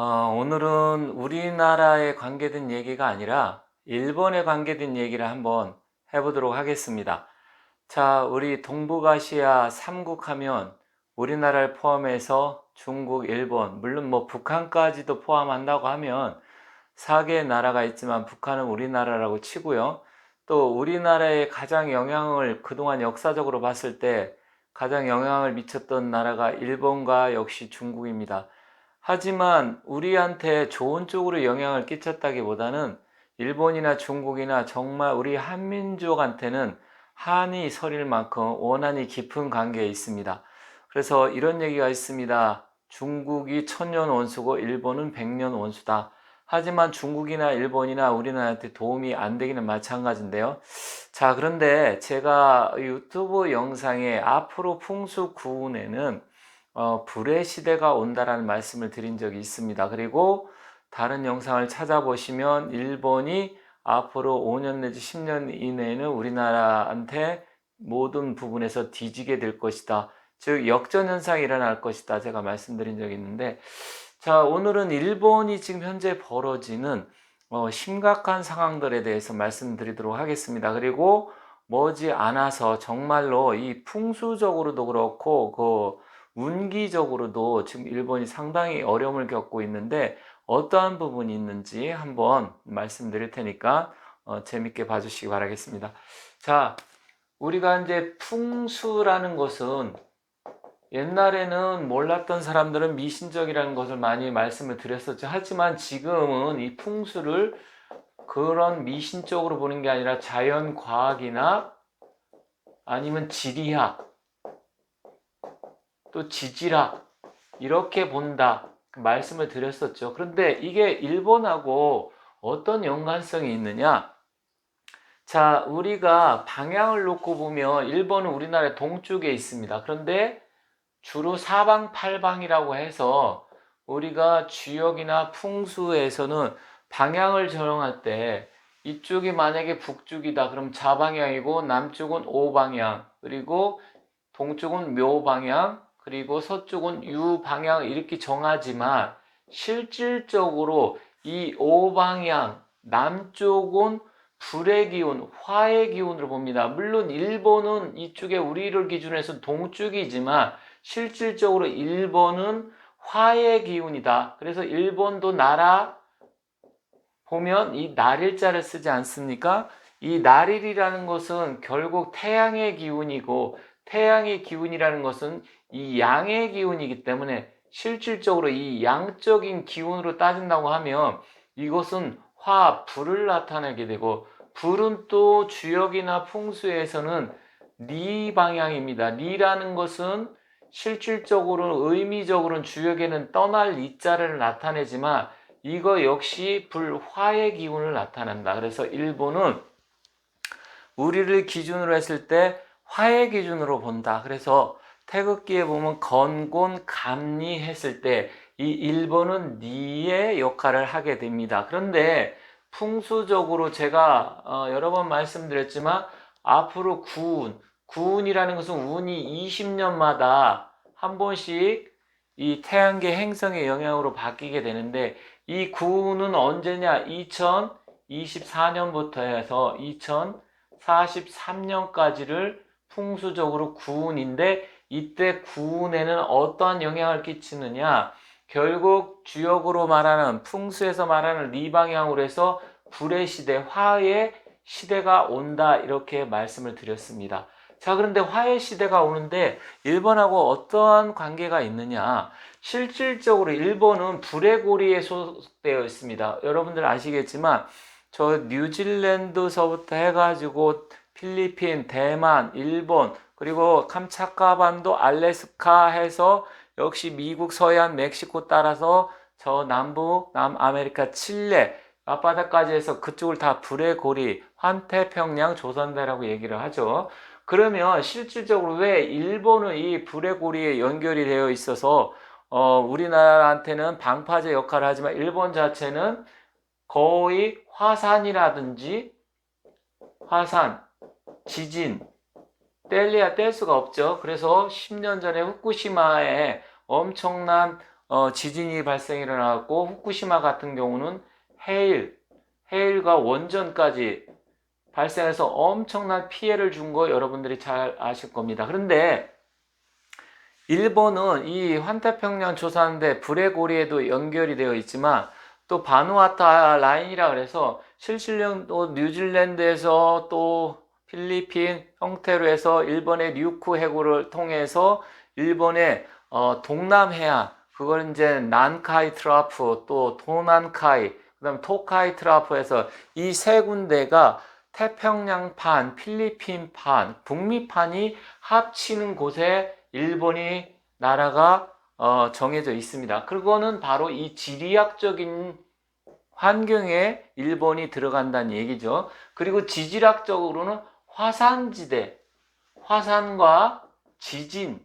어, 오늘은 우리나라에 관계된 얘기가 아니라 일본에 관계된 얘기를 한번 해보도록 하겠습니다. 자, 우리 동북아시아 3국 하면 우리나라를 포함해서 중국, 일본, 물론 뭐 북한까지도 포함한다고 하면 4개의 나라가 있지만 북한은 우리나라라고 치고요. 또 우리나라에 가장 영향을 그동안 역사적으로 봤을 때 가장 영향을 미쳤던 나라가 일본과 역시 중국입니다. 하지만 우리한테 좋은 쪽으로 영향을 끼쳤다기보다는 일본이나 중국이나 정말 우리 한민족한테는 한이 서릴 만큼 원한이 깊은 관계에 있습니다. 그래서 이런 얘기가 있습니다. 중국이 천년 원수고 일본은 백년 원수다. 하지만 중국이나 일본이나 우리나라한테 도움이 안 되기는 마찬가지인데요. 자, 그런데 제가 유튜브 영상에 앞으로 풍수 구운에는 어, 불의 시대가 온다라는 말씀을 드린 적이 있습니다. 그리고 다른 영상을 찾아보시면 일본이 앞으로 5년 내지 10년 이내에는 우리나라한테 모든 부분에서 뒤지게 될 것이다. 즉 역전 현상이 일어날 것이다. 제가 말씀드린 적이 있는데 자, 오늘은 일본이 지금 현재 벌어지는 어, 심각한 상황들에 대해서 말씀드리도록 하겠습니다. 그리고 머지 않아서 정말로 이 풍수적으로도 그렇고 그 운기적으로도 지금 일본이 상당히 어려움을 겪고 있는데 어떠한 부분이 있는지 한번 말씀드릴 테니까 어, 재밌게 봐주시기 바라겠습니다. 자, 우리가 이제 풍수라는 것은 옛날에는 몰랐던 사람들은 미신적이라는 것을 많이 말씀을 드렸었죠. 하지만 지금은 이 풍수를 그런 미신적으로 보는 게 아니라 자연과학이나 아니면 지리학 또 지질학 이렇게 본다 말씀을 드렸었죠. 그런데 이게 일본하고 어떤 연관성이 있느냐? 자, 우리가 방향을 놓고 보면 일본은 우리나라의 동쪽에 있습니다. 그런데 주로 사방 팔방이라고 해서 우리가 주역이나 풍수에서는 방향을 정할 때 이쪽이 만약에 북쪽이다 그럼 좌방향이고 남쪽은 오방향 그리고 동쪽은 묘방향 그리고 서쪽은 유 방향 이렇게 정하지만 실질적으로 이 오방향 남쪽은 불의 기운, 화의 기운으로 봅니다. 물론 일본은 이쪽에 우리를 기준해서 동쪽이지만 실질적으로 일본은 화의 기운이다. 그래서 일본도 나라 보면 이 날일자를 쓰지 않습니까? 이 날일이라는 것은 결국 태양의 기운이고 태양의 기운이라는 것은 이 양의 기운이기 때문에 실질적으로 이 양적인 기운으로 따진다고 하면 이것은 화, 불을 나타내게 되고 불은 또 주역이나 풍수에서는 리 방향입니다. 리라는 것은 실질적으로는 의미적으로는 주역에는 떠날 이 자를 나타내지만 이거 역시 불화의 기운을 나타낸다. 그래서 일본은 우리를 기준으로 했을 때 화의 기준으로 본다. 그래서 태극기에 보면 건곤 감리 했을 때이 일본은 니의 역할을 하게 됩니다. 그런데 풍수적으로 제가 어, 여러 번 말씀드렸지만 앞으로 구운, 구운이라는 것은 운이 20년마다 한 번씩 이 태양계 행성의 영향으로 바뀌게 되는데 이 구운은 언제냐? 2024년부터 해서 2043년까지를 풍수적으로 구운인데 이때 구운에는 어떠한 영향을 끼치느냐? 결국 주역으로 말하는 풍수에서 말하는 리 방향으로 해서 불의 시대, 화의 시대가 온다 이렇게 말씀을 드렸습니다. 자, 그런데 화의 시대가 오는데 일본하고 어떠한 관계가 있느냐? 실질적으로 일본은 불의 고리에 소속되어 있습니다. 여러분들 아시겠지만 저 뉴질랜드서부터 해가지고 필리핀, 대만, 일본 그리고 캄차카반도 알래스카 해서 역시 미국, 서해안, 멕시코 따라서 저 남부, 남아메리카, 칠레 앞바다까지 해서 그쪽을 다 불의 고리, 환태평양 조선대라고 얘기를 하죠. 그러면 실질적으로 왜 일본은 이 불의 고리에 연결이 되어 있어서 어, 우리나라한테는 방파제 역할을 하지만 일본 자체는 거의 화산이라든지 화산, 지진, 뗄래야 뗄 수가 없죠. 그래서 10년 전에 후쿠시마에 엄청난 어, 지진이 발생이 일어났고 후쿠시마 같은 경우는 해일, 해일과 원전까지 발생해서 엄청난 피해를 준 거 여러분들이 잘 아실 겁니다. 그런데 일본은 이 환태평양 조사인데 불의 고리에도 연결이 되어 있지만 또 바누아타 라인이라 그래서 실질령 또 뉴질랜드에서 또 필리핀 형태로 해서 일본의 류쿠 해구를 통해서 일본의 어, 동남해안 그걸 이제 난카이 트라프 또 도난카이 그다음 토카이 트라프에서 이 세 군데가 태평양판, 필리핀판, 북미판이 합치는 곳에 일본이 나라가 어, 정해져 있습니다. 그거는 바로 이 지리학적인 환경에 일본이 들어간다는 얘기죠. 그리고 지질학적으로는 화산지대, 화산과 지진,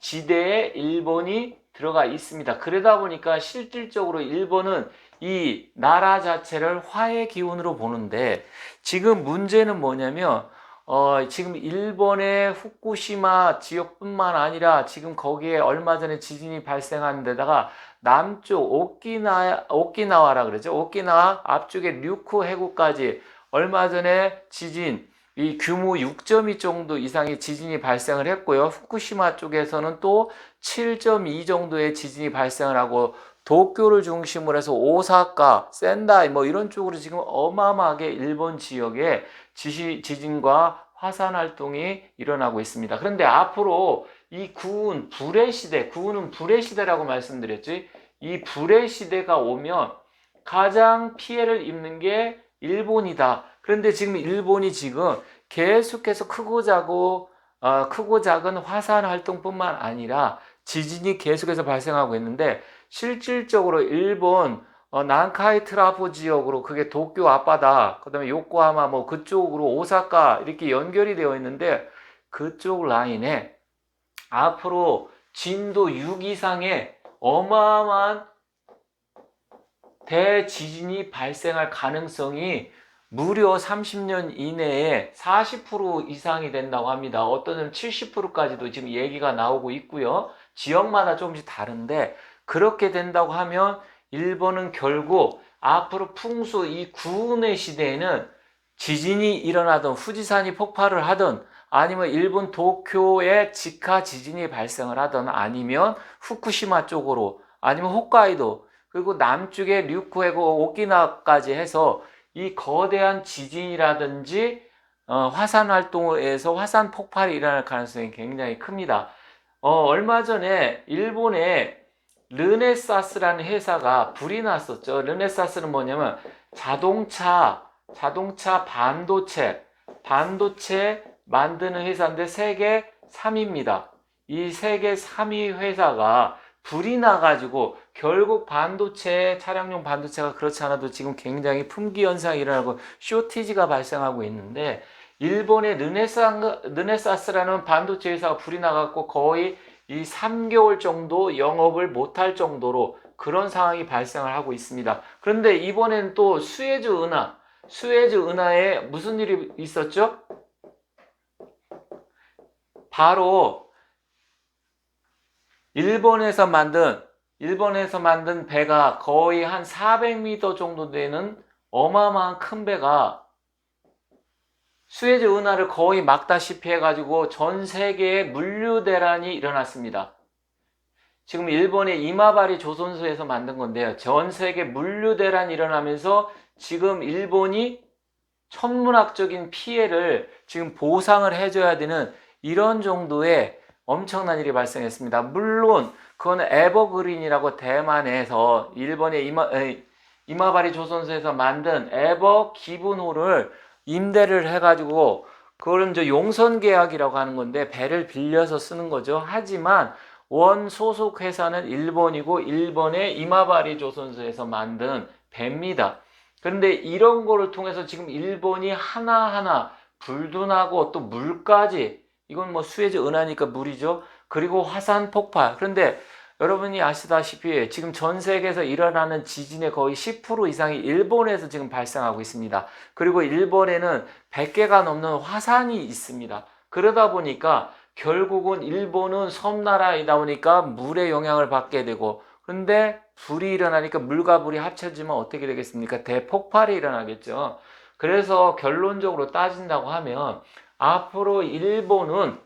지대에 일본이 들어가 있습니다. 그러다 보니까 실질적으로 일본은 이 나라 자체를 화의 기운으로 보는데 지금 문제는 뭐냐면 어, 지금 일본의 후쿠시마 지역뿐만 아니라 지금 거기에 얼마 전에 지진이 발생한 데다가 남쪽 오키나, 오키나와라 그러죠. 오키나와 앞쪽에 류쿠 해구까지 얼마 전에 지진, 이 규모 6.2 정도 이상의 지진이 발생을 했고요. 후쿠시마 쪽에서는 또 7.2 정도의 지진이 발생을 하고 도쿄를 중심으로 해서 오사카, 센다이 뭐 이런 쪽으로 지금 어마어마하게 일본 지역에 지시, 지진과 화산 활동이 일어나고 있습니다. 그런데 앞으로 이 구운 불의 시대, 구운은 불의 시대라고 말씀드렸지. 이 불의 시대가 오면 가장 피해를 입는 게 일본이다. 그런데 지금 일본이 지금 계속해서 크고 작고 어, 크고 작은 화산 활동뿐만 아니라 지진이 계속해서 발생하고 있는데 실질적으로 일본 어, 난카이 트라프 지역으로 그게 도쿄 앞바다, 그다음에 요코하마 뭐 그쪽으로 오사카 이렇게 연결이 되어 있는데 그쪽 라인에 앞으로 진도 6 이상의 어마어마한 대지진이 발생할 가능성이 무려 30년 이내에 40% 이상이 된다고 합니다. 어떤 데는 70%까지도 지금 얘기가 나오고 있고요. 지역마다 조금씩 다른데 그렇게 된다고 하면 일본은 결국 앞으로 풍수 이 구운의 시대에는 지진이 일어나든 후지산이 폭발을 하든 아니면 일본 도쿄에 직하 지진이 발생을 하든 아니면 후쿠시마 쪽으로 아니면 홋카이도 그리고 남쪽에 류쿠해고 오키나까지 해서 이 거대한 지진이라든지 어, 화산 활동에서 화산 폭발이 일어날 가능성이 굉장히 큽니다. 어, 얼마 전에 일본에 르네사스라는 회사가 불이 났었죠. 르네사스는 뭐냐면 자동차, 자동차 반도체, 반도체 만드는 회사인데 세계 3위입니다. 이 세계 3위 회사가 불이 나가지고 결국 반도체, 차량용 반도체가 그렇지 않아도 지금 굉장히 품귀 현상이 일어나고 쇼티지가 발생하고 있는데 일본의 르네사, 르네사스라는 반도체 회사가 불이 나갔고 거의 이 3개월 정도 영업을 못할 정도로 그런 상황이 발생을 하고 있습니다. 그런데 이번엔 또 수에즈 은하, 수에즈 은하에 무슨 일이 있었죠? 바로 일본에서 만든 일본에서 만든 배가 거의 한 400m 정도 되는 어마어마한 큰 배가 수에즈 운하를 거의 막다시피 해가지고 전 세계에 물류 대란이 일어났습니다. 지금 일본의 이마바리 조선소에서 만든 건데요. 전 세계 물류 대란이 일어나면서 지금 일본이 천문학적인 피해를 지금 보상을 해줘야 되는 이런 정도의 엄청난 일이 발생했습니다. 물론 그건 에버그린이라고 대만에서 일본의 이마, 이마바리 조선소에서 만든 에버 기분호를 임대를 해가지고 그걸 이제 용선 계약이라고 하는 건데 배를 빌려서 쓰는 거죠. 하지만 원 소속 회사는 일본이고 일본의 이마바리 조선소에서 만든 배입니다. 그런데 이런 거를 통해서 지금 일본이 하나하나 불도 나고 또 물까지 이건 뭐 수에즈 은하니까 물이죠. 그리고 화산 폭발. 그런데 여러분이 아시다시피 지금 전 세계에서 일어나는 지진의 거의 10% 이상이 일본에서 지금 발생하고 있습니다. 그리고 일본에는 100개가 넘는 화산이 있습니다. 그러다 보니까 결국은 일본은 섬나라이다 보니까 물의 영향을 받게 되고 근데 불이 일어나니까 물과 물이 합쳐지면 어떻게 되겠습니까? 대폭발이 일어나겠죠. 그래서 결론적으로 따진다고 하면 앞으로 일본은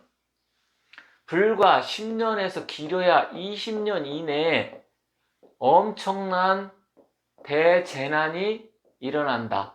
불과 10년에서 길어야 20년 이내에 엄청난 대재난이 일어난다.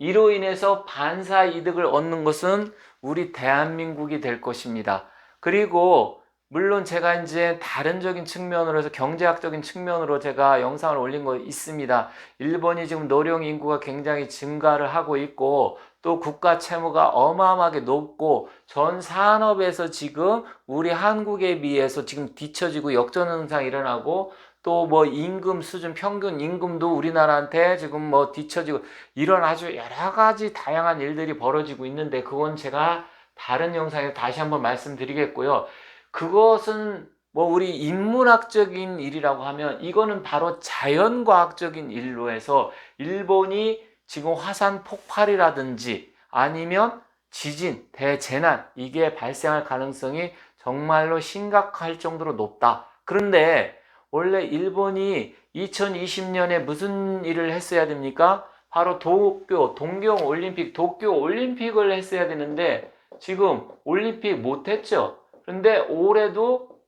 이로 인해서 반사 이득을 얻는 것은 우리 대한민국이 될 것입니다. 그리고 물론 제가 이제 다른적인 측면으로 해서 경제학적인 측면으로 제가 영상을 올린 거 있습니다. 일본이 지금 노령 인구가 굉장히 증가를 하고 있고 또 국가 채무가 어마어마하게 높고 전 산업에서 지금 우리 한국에 비해서 지금 뒤처지고 역전 현상이 일어나고 또 뭐 임금 수준 평균 임금도 우리나라한테 지금 뭐 뒤처지고 이런 아주 여러 가지 다양한 일들이 벌어지고 있는데 그건 제가 다른 영상에서 다시 한번 말씀드리겠고요. 그것은 뭐 우리 인문학적인 일이라고 하면 이거는 바로 자연과학적인 일로 해서 일본이 지금 화산 폭발이라든지 아니면 지진, 대재난 이게 발생할 가능성이 정말로 심각할 정도로 높다. 그런데 원래 일본이 2020년에 무슨 일을 했어야 됩니까? 바로 도쿄, 동경 올림픽, 도쿄 올림픽을 했어야 되는데 지금 올림픽 못 했죠. 그런데 올해도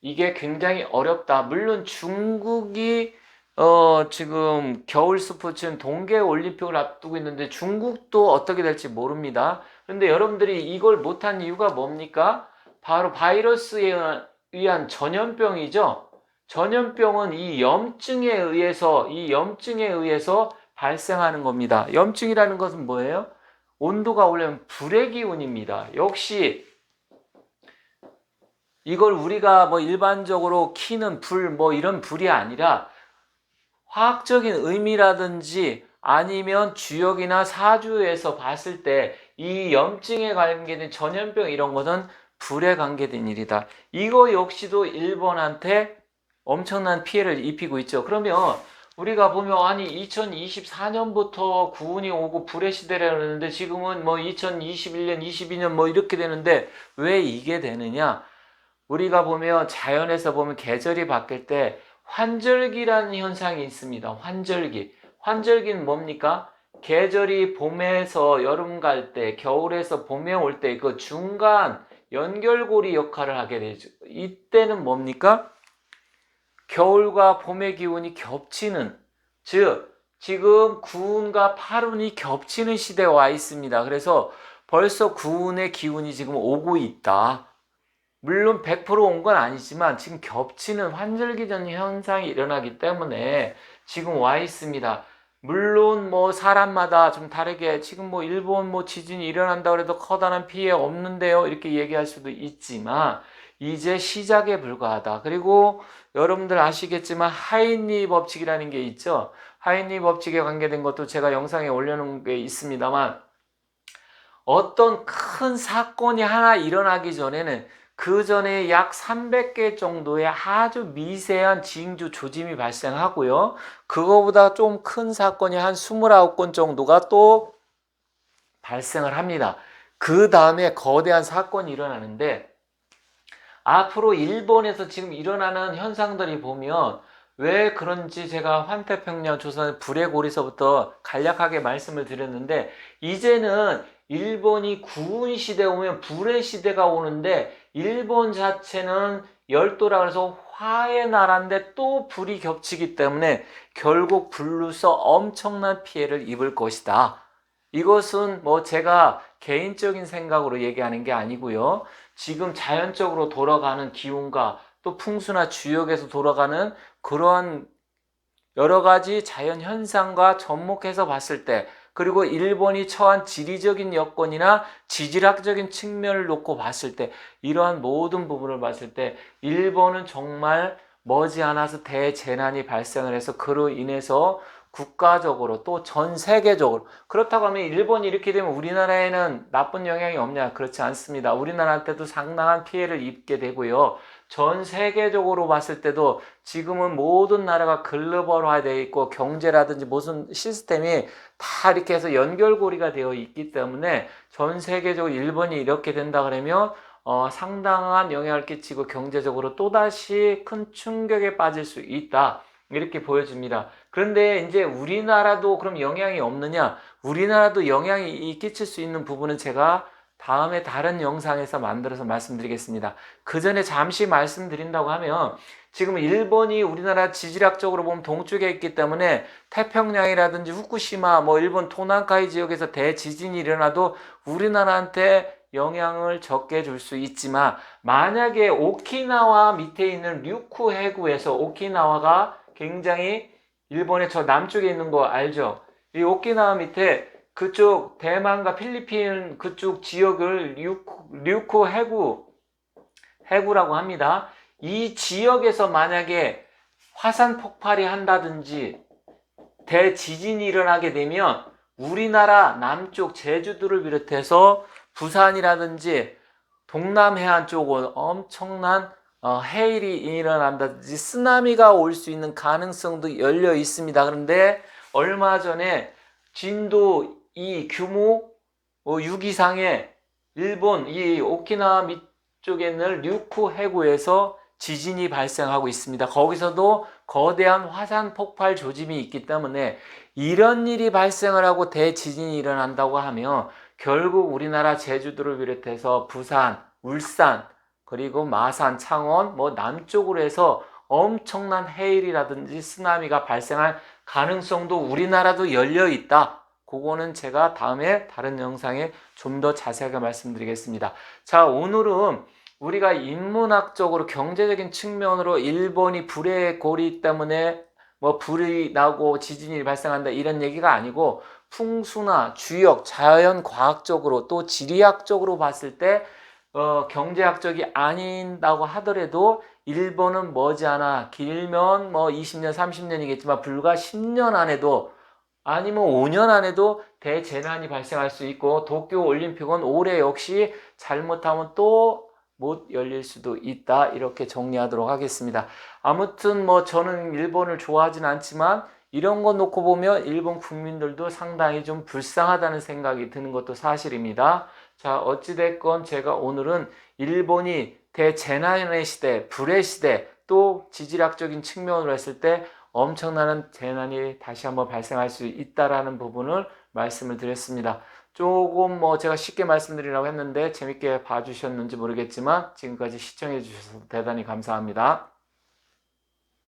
이게 굉장히 어렵다. 물론 중국이 어, 지금 겨울 스포츠는 동계 올림픽을 앞두고 있는데 중국도 어떻게 될지 모릅니다. 그런데 여러분들이 이걸 못한 이유가 뭡니까? 바로 바이러스에 의한 전염병이죠. 전염병은 이 염증에 의해서 이 염증에 의해서 발생하는 겁니다. 염증이라는 것은 뭐예요? 온도가 올라면 불의 기운입니다. 역시 이걸 우리가 뭐 일반적으로 키는 불 뭐 이런 불이 아니라 화학적인 의미라든지 아니면 주역이나 사주에서 봤을 때 이 염증에 관계된 전염병 이런 것은 불에 관계된 일이다. 이거 역시도 일본한테 엄청난 피해를 입히고 있죠. 그러면 우리가 보면 아니 2024년부터 구운이 오고 불의 시대라는데 지금은 뭐 2021년, 22년 뭐 이렇게 되는데 왜 이게 되느냐? 우리가 보면 자연에서 보면 계절이 바뀔 때 환절기라는 현상이 있습니다. 환절기. 환절기는 뭡니까? 계절이 봄에서 여름 갈 때, 겨울에서 봄에 올 때 그 중간 연결고리 역할을 하게 되죠. 이때는 뭡니까? 겨울과 봄의 기운이 겹치는, 즉, 지금 구운과 파룬이 겹치는 시대에 와 있습니다. 그래서 벌써 구운의 기운이 지금 오고 있다. 물론 100%온 건 아니지만 지금 겹치는 환절기전 현상이 일어나기 때문에 지금 와 있습니다. 물론 뭐 사람마다 좀 다르게 지금 뭐 일본 뭐 지진이 일어난다 그래도 커다란 피해 없는데요. 이렇게 얘기할 수도 있지만 이제 시작에 불과하다. 그리고 여러분들 아시겠지만 하인리 법칙이라는 게 있죠. 하인리 법칙에 관계된 것도 제가 영상에 올려놓은 게 있습니다만 어떤 큰 사건이 하나 일어나기 전에는 그 전에 약 300개 정도의 아주 미세한 징조 조짐이 발생하고요. 그거보다 좀 큰 사건이 한 29건 정도가 또 발생을 합니다. 그 다음에 거대한 사건이 일어나는데 앞으로 일본에서 지금 일어나는 현상들이 보면 왜 그런지 제가 환태평양 조선 불의 고리서부터 간략하게 말씀을 드렸는데 이제는 일본이 구운 시대 오면 불의 시대가 오는데 일본 자체는 열도라 그래서 화의 나라인데 또 불이 겹치기 때문에 결국 불로서 엄청난 피해를 입을 것이다. 이것은 뭐 제가 개인적인 생각으로 얘기하는 게 아니고요. 지금 자연적으로 돌아가는 기운과 또 풍수나 주역에서 돌아가는 그러한 여러 가지 자연 현상과 접목해서 봤을 때 그리고 일본이 처한 지리적인 여건이나 지질학적인 측면을 놓고 봤을 때 이러한 모든 부분을 봤을 때 일본은 정말 머지않아서 대재난이 발생을 해서 그로 인해서 국가적으로 또 전 세계적으로 그렇다고 하면 일본이 이렇게 되면 우리나라에는 나쁜 영향이 없냐 그렇지 않습니다. 우리나라한테도 상당한 피해를 입게 되고요. 전 세계적으로 봤을 때도 지금은 모든 나라가 글로벌화되어 있고 경제라든지 무슨 시스템이 다 이렇게 해서 연결고리가 되어 있기 때문에 전 세계적으로 일본이 이렇게 된다 그러면 어, 상당한 영향을 끼치고 경제적으로 또다시 큰 충격에 빠질 수 있다. 이렇게 보여집니다. 그런데 이제 우리나라도 그럼 영향이 없느냐? 우리나라도 영향이 끼칠 수 있는 부분은 제가 다음에 다른 영상에서 만들어서 말씀드리겠습니다. 그 전에 잠시 말씀드린다고 하면 지금 일본이 우리나라 지질학적으로 보면 동쪽에 있기 때문에 태평양이라든지 후쿠시마, 뭐 일본 토난카이 지역에서 대지진이 일어나도 우리나라한테 영향을 적게 줄 수 있지만 만약에 오키나와 밑에 있는 류쿠 해구에서 오키나와가 굉장히 일본의 저 남쪽에 있는 거 알죠? 이 오키나와 밑에 그쪽 대만과 필리핀 그쪽 지역을 류쿠 해구 해구라고 합니다. 이 지역에서 만약에 화산 폭발이 한다든지 대지진이 일어나게 되면 우리나라 남쪽 제주도를 비롯해서 부산이라든지 동남 해안 쪽은 엄청난 어, 해일이 일어난다든지 쓰나미가 올 수 있는 가능성도 열려 있습니다. 그런데 얼마 전에 진도 이 규모 6 이상의 일본 이 오키나와 밑쪽에 있는 류쿠 해구에서 지진이 발생하고 있습니다. 거기서도 거대한 화산 폭발 조짐이 있기 때문에 이런 일이 발생을 하고 대지진이 일어난다고 하면 결국 우리나라 제주도를 비롯해서 부산, 울산, 그리고 마산, 창원, 뭐 남쪽으로 해서 엄청난 해일이라든지 쓰나미가 발생할 가능성도 우리나라도 열려 있다. 그거는 제가 다음에 다른 영상에 좀 더 자세하게 말씀드리겠습니다. 자, 오늘은 우리가 인문학적으로 경제적인 측면으로 일본이 불의 고리 때문에 뭐 불이 나고 지진이 발생한다 이런 얘기가 아니고 풍수나 주역, 자연 과학적으로 또 지리학적으로 봤을 때 어, 경제학적이 아닌다고 하더라도 일본은 머지않아 길면 뭐 20년, 30년이겠지만 불과 10년 안에도 아니면 5년 안에도 대재난이 발생할 수 있고 도쿄 올림픽은 올해 역시 잘못하면 또 못 열릴 수도 있다. 이렇게 정리하도록 하겠습니다. 아무튼 뭐 저는 일본을 좋아하진 않지만 이런 거 놓고 보면 일본 국민들도 상당히 좀 불쌍하다는 생각이 드는 것도 사실입니다. 자, 어찌됐건 제가 오늘은 일본이 대재난의 시대, 불의 시대, 또 지질학적인 측면으로 했을 때 엄청나는 재난이 다시 한번 발생할 수 있다라는 부분을 말씀을 드렸습니다. 조금 뭐 제가 쉽게 말씀드리라고 했는데 재밌게 봐주셨는지 모르겠지만 지금까지 시청해 주셔서 대단히 감사합니다.